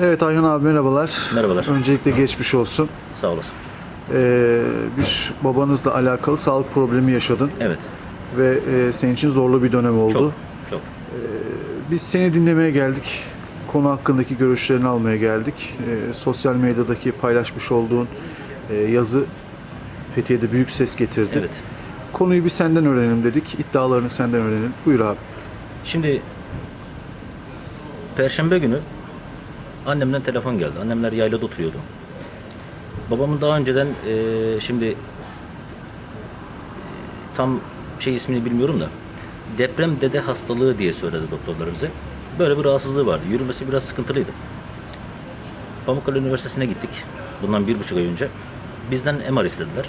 Evet Ayhan abi merhabalar. Merhabalar. Öncelikle geçmiş olsun. Sağ olasın. Ee, bir babanızla alakalı sağlık problemi yaşadın Evet. ve e, senin için zorlu bir dönem oldu. Çok. Çok. Biz seni dinlemeye geldik. Konu hakkındaki görüşlerini almaya geldik. Ee, sosyal medyadaki paylaşmış olduğun e, yazı Fethiye'de büyük ses getirdi. Evet. Konuyu bir senden öğrenelim dedik. İddialarını senden öğrenelim. Buyur abi. Şimdi Perşembe günü annemden telefon geldi. Annemler yaylada oturuyordu. Babamın daha önceden eee, şimdi tam şey ismini bilmiyorum da deprem dede hastalığı diye söyledi doktorlar bize. Böyle bir rahatsızlığı vardı. Yürümesi biraz sıkıntılıydı. Pamukkale Üniversitesi'ne gittik. Bundan bir buçuk ay önce. Bizden MR istediler.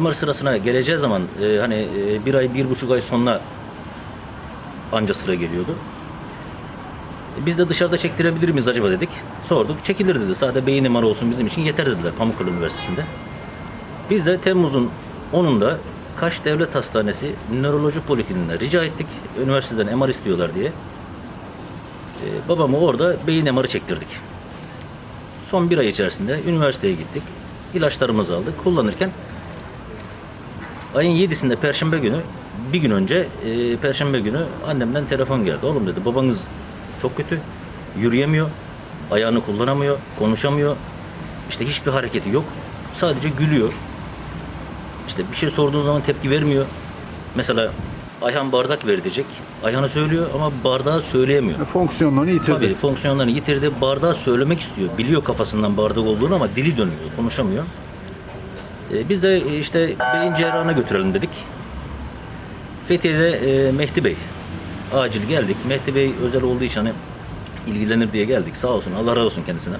MR sırasına geleceği zaman e, hani e, bir ay, bir buçuk ay sonra anca sıra geliyordu. Biz de dışarıda çektirebilir miyiz acaba dedik. Sorduk. Çekilir dedi. Sadece beyin MR olsun bizim için yeter dediler Pamukkale Üniversitesi'nde. Biz de Temmuz'un 10'unda Kaş Devlet Hastanesi Nöroloji Polikliniğine rica ettik. Üniversiteden MR istiyorlar diye. E, babamı orada beyin MR'ı çektirdik. Son bir ay içerisinde üniversiteye gittik. İlaçlarımızı aldık. Kullanırken ayın 7'sinde Perşembe günü bir gün önce e, Perşembe günü annemden telefon geldi. Oğlum dedi babanız çok kötü. Yürüyemiyor. Ayağını kullanamıyor. Konuşamıyor. İşte hiçbir hareketi yok. Sadece gülüyor. İşte bir şey sorduğun zaman tepki vermiyor. Mesela Ayhan bardak ver diyecek. Ayhan'ı söylüyor ama bardağı söyleyemiyor. Fonksiyonlarını yitirdi. Tabii fonksiyonlarını yitirdi. Bardağı söylemek istiyor. Biliyor kafasından bardak olduğunu ama dili dönmüyor. Konuşamıyor. Ee, biz de e, işte beyin cerrahına götürelim dedik. Fethiye'de e, Mehdi Bey acil geldik. Mehdi Bey özel olduğu için hani ilgilenir diye geldik. Sağ olsun. Allah razı olsun kendisine.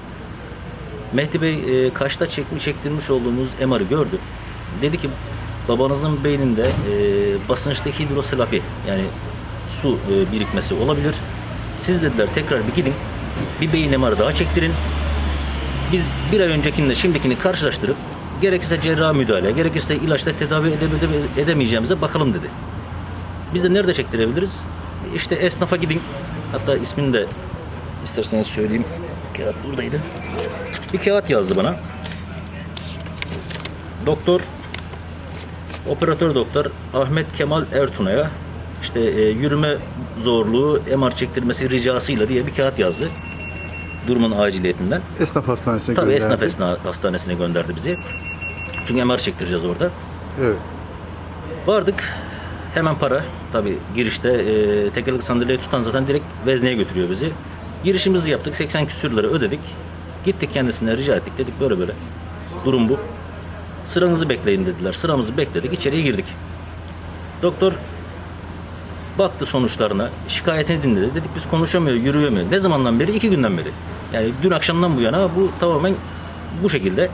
Mehdi Bey e, kaşta çekmiş, çektirmiş olduğumuz MR'ı gördü. Dedi ki babanızın beyninde e, basınçta hidrosilafi yani su e, birikmesi olabilir. Siz dediler tekrar bir gidin. Bir beyin MR'ı daha çektirin. Biz bir ay öncekinde şimdikini karşılaştırıp gerekirse cerrah müdahale, gerekirse ilaçla tedavi edemeyeceğimize bakalım dedi. Biz de nerede çektirebiliriz? İşte esnafa gidin. Hatta ismini de isterseniz söyleyeyim. Kağıt buradaydı. Bir kağıt yazdı bana. Doktor Operatör doktor Ahmet Kemal Ertuna'ya işte e, yürüme zorluğu MR çektirmesi ricasıyla diye bir kağıt yazdı. Durumun aciliyetinden. Esnaf hastanesine Tabii gönderdi. esnaf esna hastanesine gönderdi bizi. Çünkü MR çektireceğiz orada. Evet. Vardık. Hemen para. Tabii girişte e, tekerlekli sandalyeyi tutan zaten direkt vezneye götürüyor bizi. Girişimizi yaptık. 80 küsür lira ödedik. Gittik kendisine rica ettik. Dedik böyle böyle. Durum bu. Sıranızı bekleyin dediler. Sıramızı bekledik. içeriye girdik. Doktor baktı sonuçlarına. Şikayetini dinledi. Dedik biz konuşamıyor, yürüyemiyor. Ne zamandan beri? İki günden beri. Yani dün akşamdan bu yana bu tamamen bu şekilde.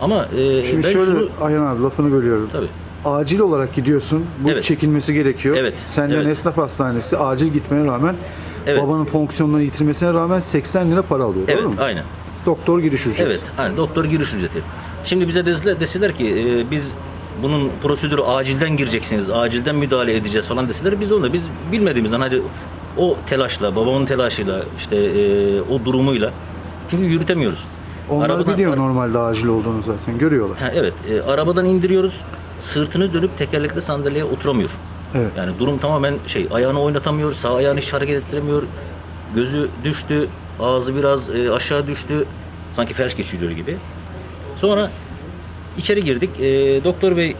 Ama e, Şimdi ben şöyle şunu... Ayhan abi lafını bölüyorum. Tabii. Acil olarak gidiyorsun. Bu Evet. çekilmesi gerekiyor. Evet, Senden evet. esnaf hastanesi acil gitmene rağmen Evet. babanın fonksiyonlarını yitirmesine rağmen 80 lira para alıyor. Evet, Doğru mu? aynen. Doktor giriş ücreti. Evet, hani doktor giriş ücreti. Şimdi bize deseler, deseler ki e, biz bunun prosedürü acilden gireceksiniz, acilden müdahale edeceğiz falan deseler biz onu biz bilmediğimizden hadi o telaşla, babamın telaşıyla, işte e, o durumuyla çünkü yürütemiyoruz. Onlar Arabadan- biliyor normalde acil olduğunu zaten. Görüyorlar. Ha, evet, e, arabadan indiriyoruz. Sırtını dönüp tekerlekli sandalyeye oturamıyor. Evet. Yani durum tamamen şey, ayağını oynatamıyor, sağ ayağını hiç hareket ettiremiyor. Gözü düştü, ağzı biraz e, aşağı düştü. Sanki felç geçiriyor gibi. Sonra içeri girdik. E, doktor bey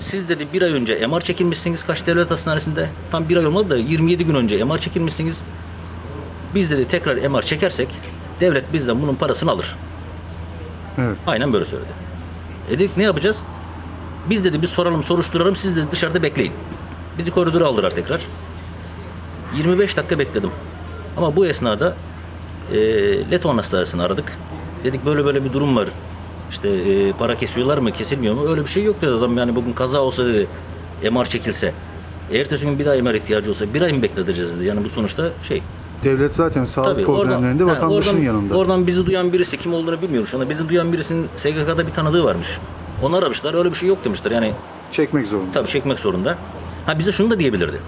siz dedi bir ay önce MR çekilmişsiniz Kaş Devlet Hastanesi'nde. Tam bir ay olmadı da 27 gün önce MR çekilmişsiniz. Biz dedi tekrar MR çekersek devlet bizden bunun parasını alır. Evet. Aynen böyle söyledi. E dedik ne yapacağız? Biz dedi bir soralım soruşturalım siz dedi dışarıda bekleyin. Bizi koridora aldılar tekrar. 25 dakika bekledim. Ama bu esnada e, Leton Hastanesi'ni aradık. Dedik böyle böyle bir durum var. İşte e, para kesiyorlar mı kesilmiyor mu? Öyle bir şey yok dedi adam. Yani bugün kaza olsa dedi MR çekilse. Ertesi gün bir daha MR ihtiyacı olsa bir ay mı bekleteceğiz dedi. Yani bu sonuçta şey Devlet zaten sağlık Tabii, problemlerinde ha, vatandaşın oradan, yanında. Oradan bizi duyan birisi kim olduğunu bilmiyorum şu anda. Bizi duyan birisinin SGK'da bir tanıdığı varmış. Onu aramışlar. Öyle bir şey yok demişler. Yani Çekmek zorunda. tabii çekmek zorunda. Ha bize şunu da diyebilirdi.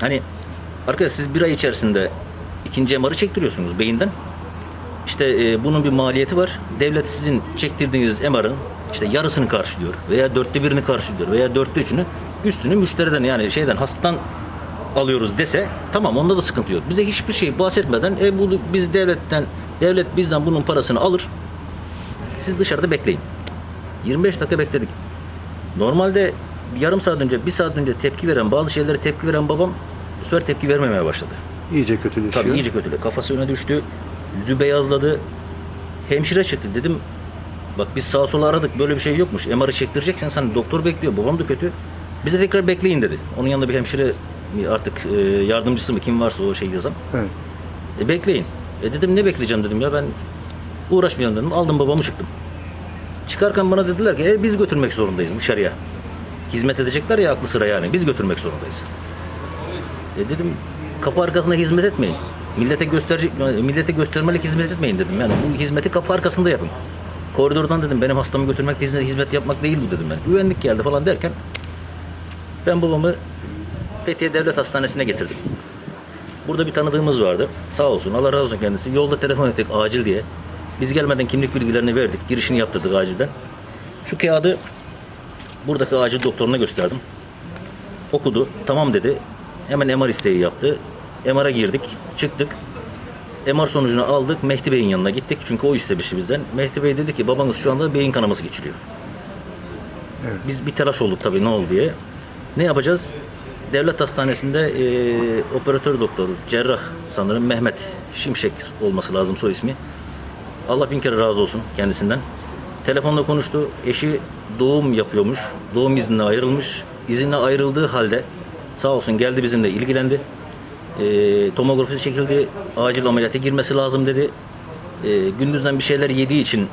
Hani arkadaş siz bir ay içerisinde ikinci MR'ı çektiriyorsunuz beyinden. İşte e, bunun bir maliyeti var. Devlet sizin çektirdiğiniz MR'ın işte yarısını karşılıyor veya dörtte birini karşılıyor veya dörtte üçünü üstünü müşteriden yani şeyden hastadan alıyoruz dese tamam onda da sıkıntı yok. Bize hiçbir şey bahsetmeden e, bu, biz devletten devlet bizden bunun parasını alır. Siz dışarıda bekleyin. 25 dakika bekledik. Normalde yarım saat önce, bir saat önce tepki veren, bazı şeylere tepki veren babam bu sefer tepki vermemeye başladı. İyice kötüleşiyor. Tabii iyice kötüle. Kafası öne düştü. Yüzü beyazladı. Hemşire çıktı. Dedim bak biz sağa sola aradık. Böyle bir şey yokmuş. MR'ı çektireceksen sen doktor bekliyor. Babam da kötü. Bize tekrar bekleyin dedi. Onun yanında bir hemşire artık e, yardımcısı mı kim varsa o şey yazan. Evet. E, bekleyin. E dedim ne bekleyeceğim dedim ya ben uğraşmayalım dedim. Aldım babamı çıktım. Çıkarken bana dediler ki e, biz götürmek zorundayız dışarıya. Hizmet edecekler ya aklı sıra yani. Biz götürmek zorundayız. E dedim kapı arkasında hizmet etmeyin. Millete gösterecek millete göstermelik hizmet etmeyin dedim. Yani bu hizmeti kapı arkasında yapın. Koridordan dedim benim hastamı götürmek de hizmet- yapmak değil bu dedim ben. Güvenlik geldi falan derken ben babamı Fethiye Devlet Hastanesi'ne getirdim. Burada bir tanıdığımız vardı. Sağ olsun Allah razı olsun kendisi. Yolda telefon ettik acil diye. Biz gelmeden kimlik bilgilerini verdik. Girişini yaptırdık acilden. Şu kağıdı buradaki acil doktoruna gösterdim. Okudu. Tamam dedi. Hemen MR isteği yaptı. MR'a girdik. Çıktık. MR sonucunu aldık. Mehdi Bey'in yanına gittik. Çünkü o istemişti bizden. Mehdi Bey dedi ki babanız şu anda beyin kanaması geçiriyor. Evet. Biz bir telaş olduk tabii ne oldu diye. Ne yapacağız? Devlet hastanesinde eee, operatör doktor, cerrah sanırım Mehmet Şimşek olması lazım soy ismi. Allah bin kere razı olsun kendisinden. Telefonla konuştu. Eşi doğum yapıyormuş. Doğum iznine ayrılmış. İzinle ayrıldığı halde sağ olsun geldi bizimle ilgilendi. Eee tomografisi çekildi. Acil ameliyata girmesi lazım dedi. Eee, gündüzden bir şeyler yediği için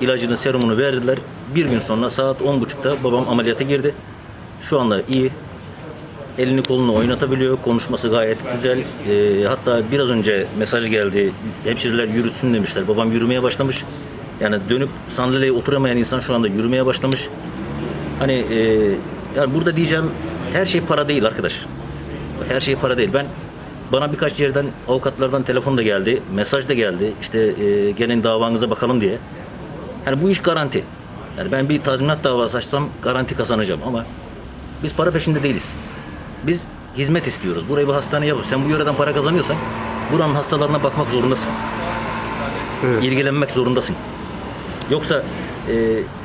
ilacını, serumunu verdiler. Bir gün sonra saat 10.30'da babam ameliyata girdi. Şu anda iyi. Elini kolunu oynatabiliyor. Konuşması gayet güzel. Ee, hatta biraz önce mesaj geldi. Hemşireler yürütsün demişler. Babam yürümeye başlamış. Yani dönüp sandalyeye oturamayan insan şu anda yürümeye başlamış. Hani e, yani burada diyeceğim her şey para değil arkadaş. Her şey para değil. Ben bana birkaç yerden avukatlardan telefon da geldi, mesaj da geldi. İşte e, gelin davanıza bakalım diye. Yani bu iş garanti. Yani ben bir tazminat davası açsam garanti kazanacağım ama biz para peşinde değiliz. Biz hizmet istiyoruz. Burayı bir hastane yapıyoruz. Sen bu yöreden para kazanıyorsan buranın hastalarına bakmak zorundasın. Evet. İlgilenmek zorundasın. Yoksa e,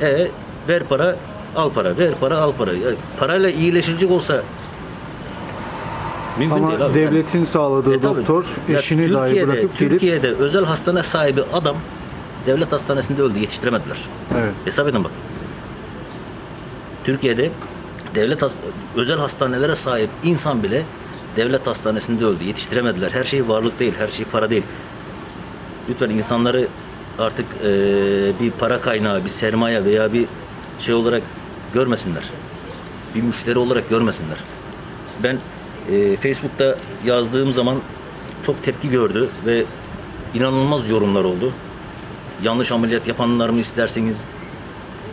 e, ver para, al para, ver para, al para. Ya, parayla iyileşilecek olsa mümkün değil Ama abi. devletin sağladığı E tabii. doktor Ya eşini dahi Türkiye'de- bırakıp gelip Türkiye'de özel hastane sahibi adam devlet hastanesinde öldü. Yetiştiremediler. evet. Hesap edin bak. Türkiye'de devlet has- özel hastanelere sahip insan bile devlet hastanesinde öldü. Yetiştiremediler. Her şey varlık değil, her şey para değil. Lütfen insanları artık eee, bir para kaynağı, bir sermaye veya bir şey olarak görmesinler. Bir müşteri olarak görmesinler. Ben eee, Facebook'ta yazdığım zaman çok tepki gördü ve inanılmaz yorumlar oldu. Yanlış ameliyat yapanlar mı isterseniz,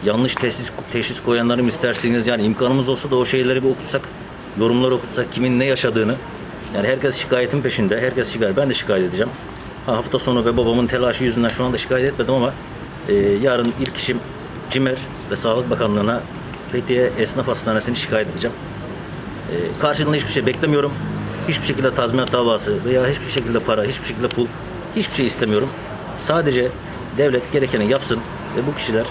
yanlış teşhis, teşhis koyanları mı isterseniz yani imkanımız olsa da o şeyleri bir okutsak, yorumları okutsak kimin ne yaşadığını yani herkes şikayetin peşinde, herkes şikayet. Ben de şikayet edeceğim. Ha, hafta sonu ve babamın telaşı yüzünden şu anda şikayet etmedim ama e, yarın ilk işim CİMER ve Sağlık Bakanlığı'na Fethiye Esnaf Hastanesi'ni şikayet edeceğim. E, karşılığında hiçbir şey beklemiyorum. Hiçbir şekilde tazminat davası veya hiçbir şekilde para, hiçbir şekilde pul, hiçbir şey istemiyorum. Sadece devlet gerekeni yapsın ve bu kişiler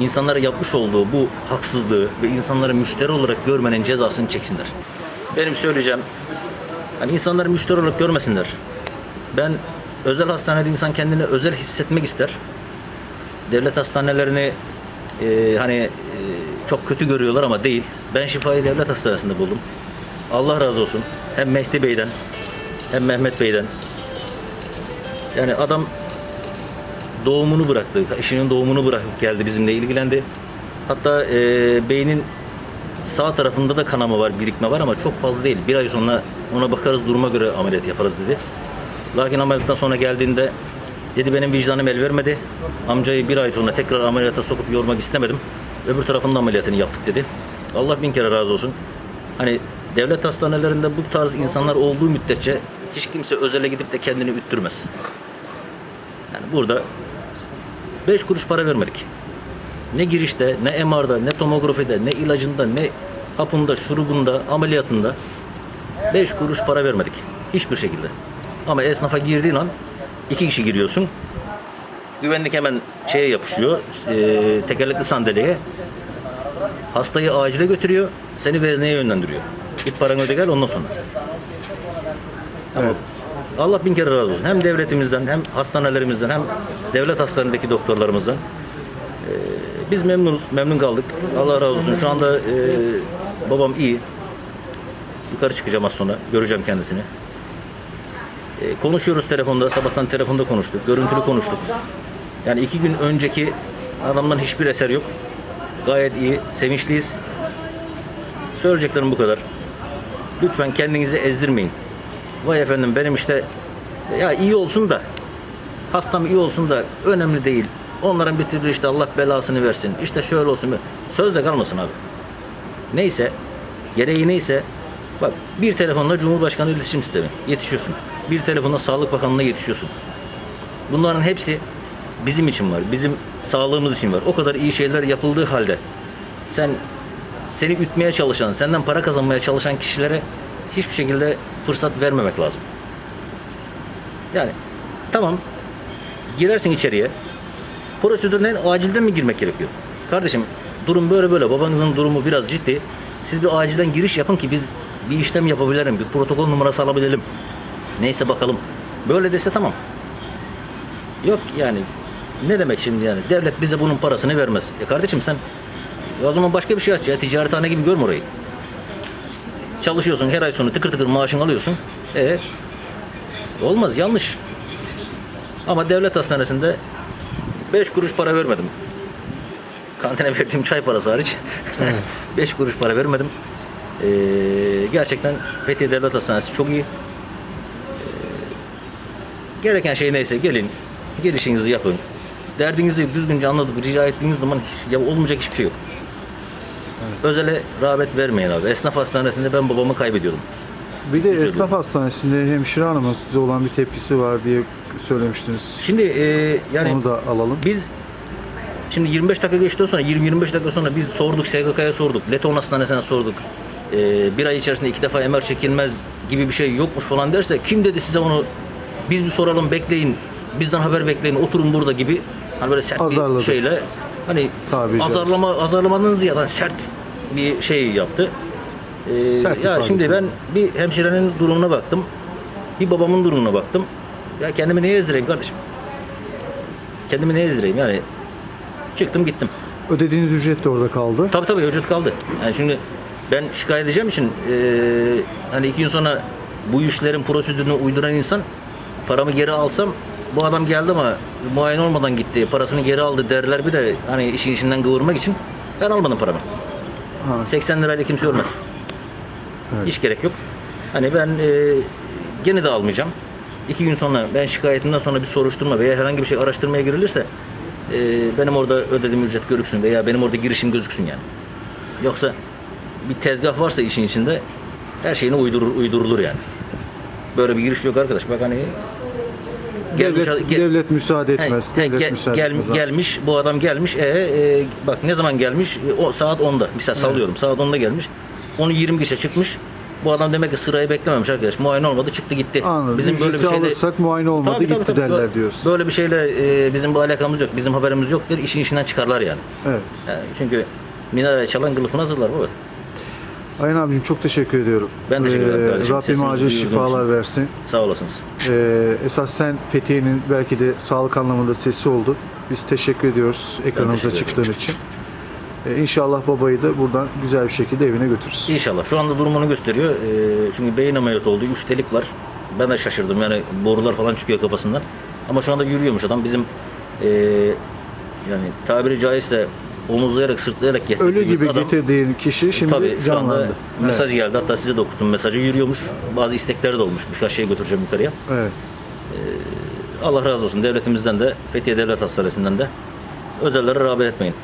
insanlara yapmış olduğu bu haksızlığı ve insanları müşteri olarak görmenin cezasını çeksinler. Benim söyleyeceğim, hani insanları müşteri olarak görmesinler. Ben özel hastanede insan kendini özel hissetmek ister. Devlet hastanelerini e, hani e, çok kötü görüyorlar ama değil. Ben şifayı devlet hastanesinde buldum. Allah razı olsun. Hem Mehdi Bey'den hem Mehmet Bey'den. Yani adam doğumunu bıraktı. Eşinin doğumunu bırakıp geldi bizimle ilgilendi. Hatta e, beynin sağ tarafında da kanama var, birikme var ama çok fazla değil. Bir ay sonra ona bakarız duruma göre ameliyat yaparız dedi. Lakin ameliyattan sonra geldiğinde dedi benim vicdanım el vermedi. Amcayı bir ay sonra tekrar ameliyata sokup yormak istemedim. Öbür tarafında ameliyatını yaptık dedi. Allah bin kere razı olsun. Hani devlet hastanelerinde bu tarz insanlar olduğu müddetçe hiç kimse özele gidip de kendini üttürmez. Yani burada 5 kuruş para vermedik. Ne girişte, ne MR'da, ne tomografide, ne ilacında, ne hapında, şurubunda, ameliyatında 5 kuruş para vermedik. Hiçbir şekilde. Ama esnafa girdiğin an iki kişi giriyorsun. Güvenlik hemen şeye yapışıyor, e, tekerlekli sandalyeye. Hastayı acile götürüyor, seni vezneye yönlendiriyor. Git paranı öde gel ondan sonra. Ama. Allah bin kere razı olsun. Hem devletimizden, hem hastanelerimizden, hem devlet hastanelerindeki doktorlarımızdan. Ee, biz memnunuz, memnun kaldık. Allah razı olsun. Şu anda e, babam iyi. Yukarı çıkacağım az sonra. Göreceğim kendisini. E, konuşuyoruz telefonda. Sabahtan telefonda konuştuk. Görüntülü konuştuk. Yani iki gün önceki adamdan hiçbir eser yok. Gayet iyi. Sevinçliyiz. Söyleyeceklerim bu kadar. Lütfen kendinizi ezdirmeyin. Vay efendim benim işte ya iyi olsun da hastam iyi olsun da önemli değil. Onların bir türlü işte Allah belasını versin. İşte şöyle olsun. Sözde kalmasın abi. Neyse gereği neyse bak bir telefonla Cumhurbaşkanı iletişim sistemi yetişiyorsun. Bir telefonla Sağlık Bakanlığı'na yetişiyorsun. Bunların hepsi bizim için var. Bizim sağlığımız için var. O kadar iyi şeyler yapıldığı halde sen seni ütmeye çalışan, senden para kazanmaya çalışan kişilere hiçbir şekilde fırsat vermemek lazım. Yani tamam girersin içeriye. Prosedürden acilden mi girmek gerekiyor? Kardeşim durum böyle böyle. Babanızın durumu biraz ciddi. Siz bir acilden giriş yapın ki biz bir işlem yapabilelim. Bir protokol numarası alabilelim. Neyse bakalım. Böyle dese tamam. Yok yani ne demek şimdi yani? Devlet bize bunun parasını vermez. E kardeşim sen o zaman başka bir şey aç ya. Ticarethane gibi görme orayı. Çalışıyorsun her ay sonu tıkır tıkır maaşını alıyorsun. E olmaz yanlış. Ama devlet hastanesinde 5 kuruş para vermedim. Kantine verdiğim çay parası hariç 5 kuruş para vermedim. Ee, gerçekten Fethiye Devlet Hastanesi çok iyi. Ee, gereken şey neyse gelin, gelişinizi yapın. Derdinizi düzgünce anladık, rica ettiğiniz zaman ya olmayacak hiçbir şey yok. Özele rağbet vermeyin abi. Esnaf hastanesinde ben babamı kaybediyorum. Bir de Güzel esnaf hastanesinde hemşire hanımın size olan bir tepkisi var diye söylemiştiniz. Şimdi e, yani Onu da alalım. Biz şimdi 25 dakika geçti sonra 20-25 dakika sonra biz sorduk SGK'ya sorduk. Leton Hastanesi'ne sorduk. Ee, bir ay içerisinde iki defa MR çekilmez gibi bir şey yokmuş falan derse kim dedi size onu biz bir soralım bekleyin bizden haber bekleyin oturun burada gibi hani böyle sert Azarladı. bir şeyle hani Tabiri azarlama azarlamanın ziyade sert bir şey yaptı. Ee, ya şimdi ben bir hemşirenin durumuna baktım. Bir babamın durumuna baktım. Ya kendimi neye ezdireyim kardeşim? Kendimi neye ezdireyim yani? Çıktım gittim. Ödediğiniz ücret de orada kaldı. Tabii tabii ücret kaldı. Yani şimdi ben şikayet edeceğim için eee, hani iki gün sonra bu işlerin prosedürünü uyduran insan paramı geri alsam bu adam geldi ama muayene olmadan gitti. Parasını geri aldı derler bir de hani işin içinden kıvırmak için ben almadım paramı. Ha. 80 lirayla kimse ölmez. Evet. Hiç gerek yok. Hani ben eee, gene de almayacağım. İki gün sonra ben şikayetimden sonra bir soruşturma veya herhangi bir şey araştırmaya girilirse eee, benim orada ödediğim ücret görüksün veya benim orada girişim gözüksün yani. Yoksa bir tezgah varsa işin içinde her şeyine uydurur, uydurulur yani. Böyle bir giriş yok arkadaş. Bak hani Devlet, ge- devlet müsaade etmez. he, devlet gel- müsaade gel- etmez. gelmiş bu adam gelmiş e, e, bak ne zaman gelmiş E, o saat 10'da mesela sallıyorum saat 10'da gelmiş onu 20 kişi çıkmış bu adam demek ki sırayı beklememiş arkadaş muayene olmadı çıktı gitti Anladım. Ücreti alırsak muayene olmadı Tabii, tabii, gitti tabii. derler Böyle- diyorsun. Böyle bir şeyle e, bizim bu alakamız yok bizim haberimiz yok der işin işinden çıkarlar yani. Evet. Yani çünkü minare çalan kılıfını hazırlar baba. Ayın abicim çok teşekkür ediyorum. Ben teşekkür ederim Ee, kardeşim. Rabbim Sesinizi acil duyurduğunuz şifalar için. versin. Sağ olasınız. Ee, esas sen Fethiye'nin belki de sağlık anlamında sesi oldu. Biz teşekkür ediyoruz ekranımıza teşekkür çıktığın için. Ee, inşallah babayı da buradan güzel bir şekilde evine götürürüz. İnşallah. Şu anda durumunu gösteriyor. Ee, çünkü beyin ameliyatı oldu. Üç delik var. Ben de şaşırdım. Yani borular falan çıkıyor kafasından. Ama şu anda yürüyormuş adam. Bizim ee, yani tabiri caizse omuzlayarak, sırtlayarak Ölü getirdiğimiz gibi adam, getirdiğin kişi şimdi Tabii şu anda canlandı. mesaj geldi. Hatta size de okuttum mesajı. Yürüyormuş. Bazı istekleri de olmuş. Birkaç şey götüreceğim yukarıya. Evet. Allah razı olsun. Devletimizden de, Fethiye Devlet Hastanesi'nden de özellere rağbet etmeyin.